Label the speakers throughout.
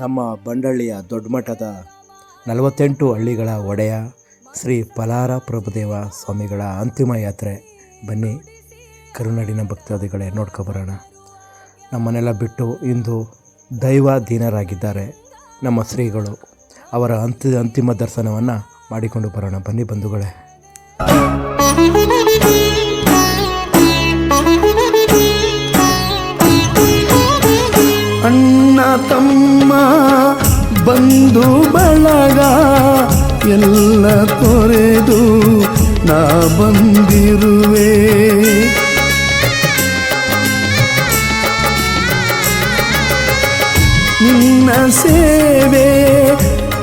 Speaker 1: ನಮ್ಮ ಬಂಡಳ್ಳಿಯ ದೊಡ್ಡ ಮಠದ ನಲವತ್ತೆಂಟು ಹಳ್ಳಿಗಳ ಒಡೆಯ ಶ್ರೀ ಪಲಾರ ಪ್ರಭುದೇವ ಸ್ವಾಮಿಗಳ ಅಂತಿಮ ಯಾತ್ರೆ. ಬನ್ನಿ, ಕರುನಾಡಿನ ಭಕ್ತಾದಿಗಳೇ ನೋಡ್ಕೊಬರೋಣ ನಮ್ಮನ್ನೆಲ್ಲ ಬಿಟ್ಟು ಇಂದು ದೈವಾಧೀನರಾಗಿದ್ದಾರೆ ನಮ್ಮ ಶ್ರೀಗಳು. ಅವರ ಅಂತಿ, ಅಂತಿಮ ದರ್ಶನವನ್ನು ಮಾಡಿಕೊಂಡು ಬರೋಣ. ಬನ್ನಿ ಬಂಧುಗಳೇ.
Speaker 2: ಅಣ್ಣ, ತಮ್ಮ ಬಂಧು ಬಳಗ, ಎಲ್ಲ ತೊರೆದು ನಾ ಬಂದಿರುವೆ. ನಿನ್ನ ಸೇವೆ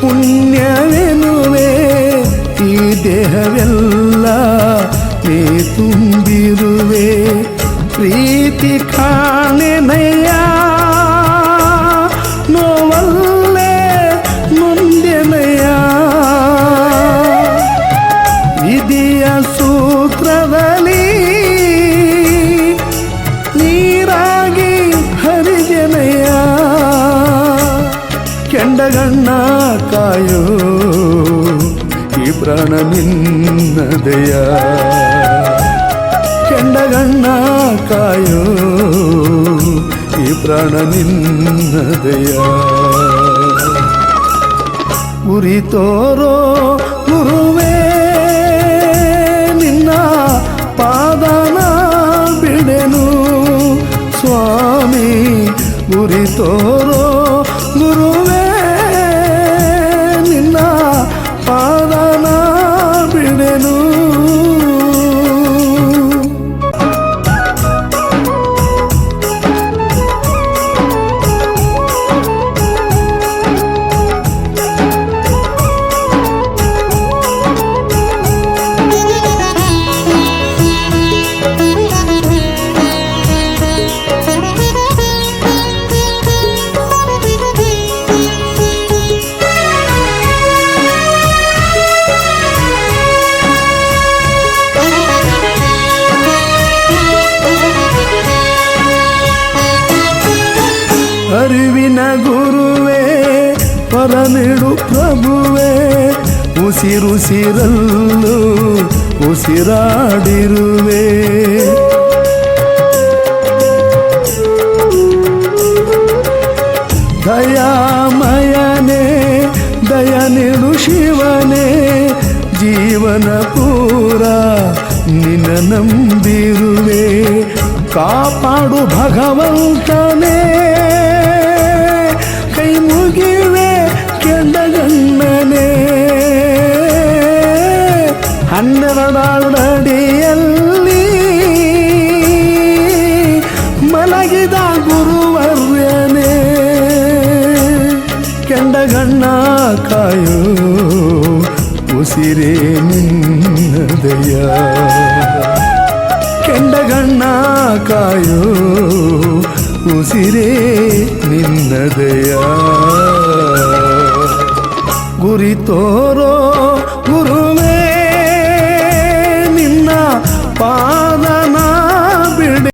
Speaker 2: ಪುಣ್ಯವೆನುವೆ ಈ ದೇಹವೆಲ್ಲ ನೀ ತುಂಬಿರುವೆ. ಪ್ರೀತಿ ಕಾಣೆ ನೋವಲ್ಲೇ ಕೆಂಡಗಣ್ಣ ಕಾಯೋ ಈ ಪ್ರಾಣ ನಿನ್ನದೆಯ ಕೆಂಡಗಣ್ಣ ಕಾಯೋ ಈ ಪ್ರಾಣ ನಿನ್ನದೆಯ ಉರಿ ತೋರೋ ಗುರುವೇ ನಿನ್ನ ಪಾದನ ಬಿಡೆನು ಸ್ವಾಮಿ ಗುರಿ ತೋರೋ ಪರನಿಡು ಪ್ರಭುವೆ. ಉಸಿರುಸಿರಲ್ಲೂ ಉಸಿರಾಡಿರುವೆ. ದಯಾಮಯನೇ ದಯ ನೀಡು ಶಿವನೇ. ಜೀವನ ಪೂರ ನಿನ್ನ ನಂಬಿರುವೆ. ಕಾಪಾಡು ಭಗವಂತನೇ. ಹನ್ನೆರಡಡಿಯಲ್ಲಿ ಮಲಗಿದ ಗುರುವರ್ಯನೇ ಕೆಂಡಗಣ್ಣ ಕಾಯೋ ಉಸಿರೇ ನಿನ್ನದಯ ಕೆಂಡಗಣ್ಣ ಕಾಯೋ ಉಸಿರೇ ನಿನ್ನದಯ ಗುರಿ ತೋರೋ